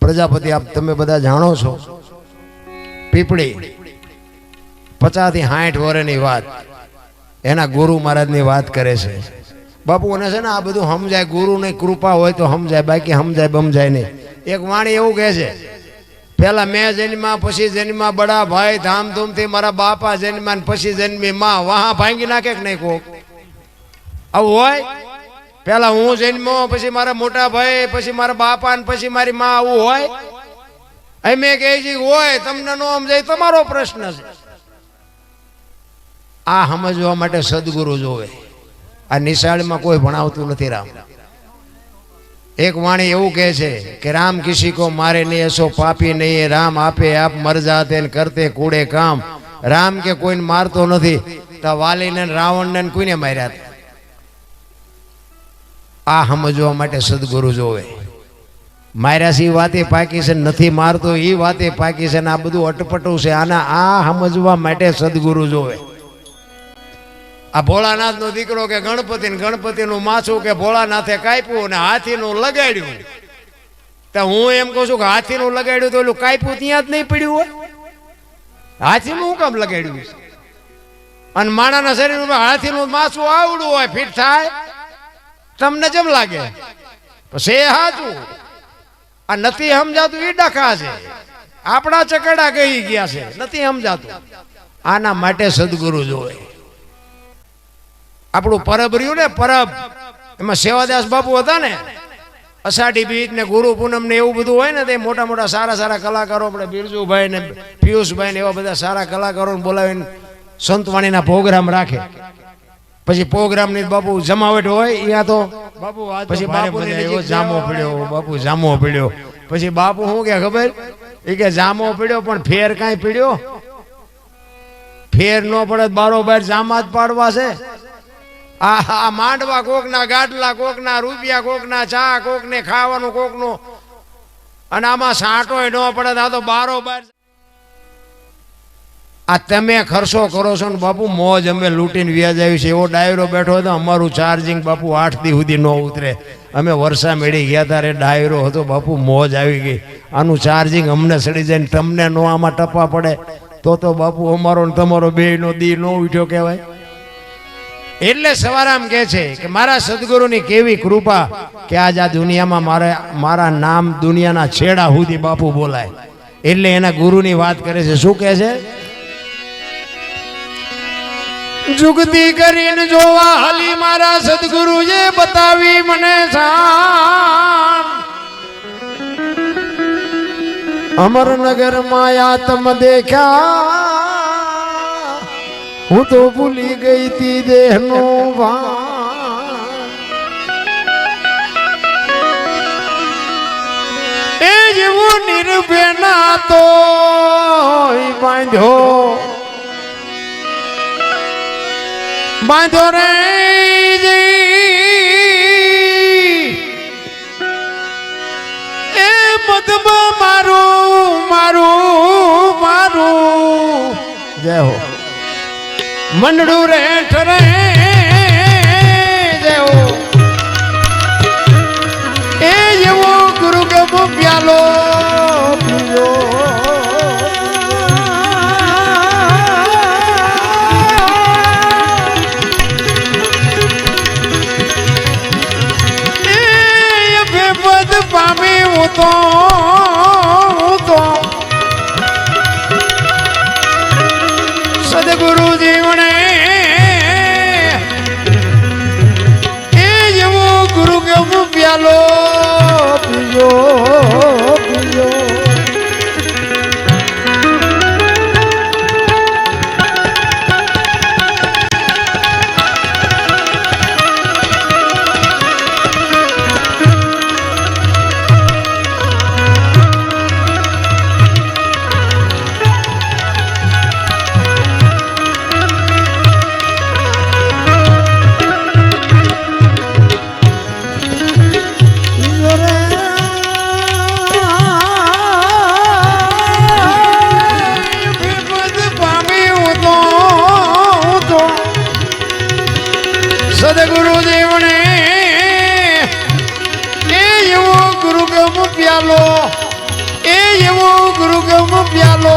પ્રજાપતિ, આપ તમે બધા જાણો છો. પીપળી પચાસથી સાઠ વર્ષની વાત. એના ગુરુ મહારાજની વાત કરે છે. બાપુ એને છે ને આ બધું સમજાય, ગુરુની કૃપા હોય તો સમજાય, બાકી સમજાય, બમજાય નહીં. એક વાણી એવું કહે છે પેલા મેં જન્મા પછી જન્મા બડા ભાઈ, ધામધૂમથી મારા બાપા જન્મા પછી જન્મી માં. વાહ, ભાંગી નાખે કે નહીં કોક? આવું હોય? પેલા હું જન્મો, પછી મારા મોટા ભાઈ, પછી મારા બાપા ને પછી મારી માં આવું હોય. અમે કહે છે હોય તમને નો સમજાય, તમારો પ્રશ્ન છે. આ સમજવા માટે સદગુરુ જોવે. આ નિશાળમાં કોઈ ભણાવતું નથી રામ. એક વાણી એવું કહે છે કે, રામ કિસી કો મારે નહીં, એસો પાપી નહીં રામ આપે આપ મરજા તે કરતે કૂડે કામ. રામ કે, કોઈને મારતો નથી. તો વાલીને રાવણને કોઈને માર્યા હતા? આ સમજવા માટે સદગુરુ જોવે. એ વાતે પાકી છે નથી મારતો એ વાતે પાકી છે ને આ બધું અટપટું છે. આના આ સમજવા માટે સદગુરુ જોવે. આ ભોળાનાથ નો દીકરો કે ગણપતિ ગણપતિનું માથું કે ભોળાનાથે કાપ્યું ને હાથીનું લગાડ્યું. તો હું એમ કહું છું કે હાથીનું લગાડ્યું તો ઓલું કાપ્યું ત્યાં જ નહીં પડ્યું હોય. હાથીનું હું કામ લગાડ્યું અને માણાના શરીર ઉપર હાથીનું માછું આવડું હોય, ફિટ થાય. તમને જેમ લાગે. છે હાચું. આ નથી સમજાતું એ ડખા છે. આપણા ચકડા કહી ગયા છે, નથી સમજાતું. આના માટે સદગુરુ જોવે. આપણું પરબ રહ્યું ને, પરબ. એમાં સેવાદાસ બાપુ હતા ને, અષાઢી બીજ ને ગુરુ પૂનમ ને એવું બધું હોય ને, તે મોટા મોટા સારા સારા કલાકારો, આપણે બિરજુભાઈ ને, પિયુષભાઈ ને એવા બધા સારા કલાકારોને બોલાવીને સંતવાણીના પ્રોગ્રામ રાખે. પછી પ્રોગ્રામની બાપુ જમાવટ હોય અહીંયા તો. બાપુ પછી બાપુ એવો જામો પડ્યો બાપુ જામો પડ્યો. પછી બાપુ શું કે ખબર? એ કે જામો પડ્યો પણ ફેર કાંઈ પડ્યો? ફેર નો પડે બારોબાર જામા જ પાડવા છે. આ આ માંડવા કોકના ગાડલા કોકના રૂપિયા કોકના ચા કોકને ખાવાનું કોકનું. અને આમાં સાંટોય ન પડે આ તો બારોબાર આ તમે ખર્ચો કરો છો ને બાપુ, મોજ અમે લૂંટીને વ્યાજ આવી છે. એવો ડાયરો બેઠો હતો, અમારું ચાર્જિંગ બાપુ આઠ દી સુધી ન ઉતરે. અમે વર્ષા મેળી ગયા ત્યારે ડાયરો હતો, બાપુ મોજ આવી ગઈ. આનું ચાર્જિંગ અમને સડી જાય ને તમને નો આમાં ટપા પડે. તો તો બાપુ અમારો ને તમારો બે નો દી નો ઉઠ્યો કહેવાય. એટલે સવારામ કહે છે કે મારા સદગુરુની કેવી કૃપા કે આજ આ દુનિયામાં મારે મારા નામ દુનિયાના છેડા સુધી બાપુ બોલાય. એટલે એના ગુરુની વાત કરે છે. શું કહે છે? જુગતી કરીને જોવા હાલી મારા સદગુરુએ બતાવી મને અમરનગરમાં આત્મ દેખ્યા. હું તો ભૂલી ગઈ તી દેહનો ભાન એ જેવું નિર્ભેના તો બાંધ્યો. બાંધો રે. એ મધમાં મારું મારું મારું. જય હો. મંડળું રે. ઠરે તો તો સદગુરુ જીવણે એ જેવો ગુરુ કેવું પ્યાલો પીજો પીજો પ્યાલો. એ એવો ગુરુગમ પ્યાલો.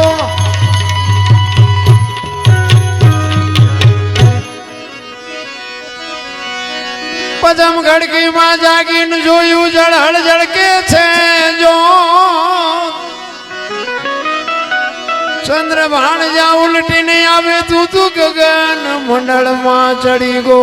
પદમ ઘડકીમાં જાગીને જોયું જળહળ જળકે છે જો. ચંદ્ર ભાણ જા ઉલટીને આવે તું તું ગગન મંડળમાં ચડી ગો.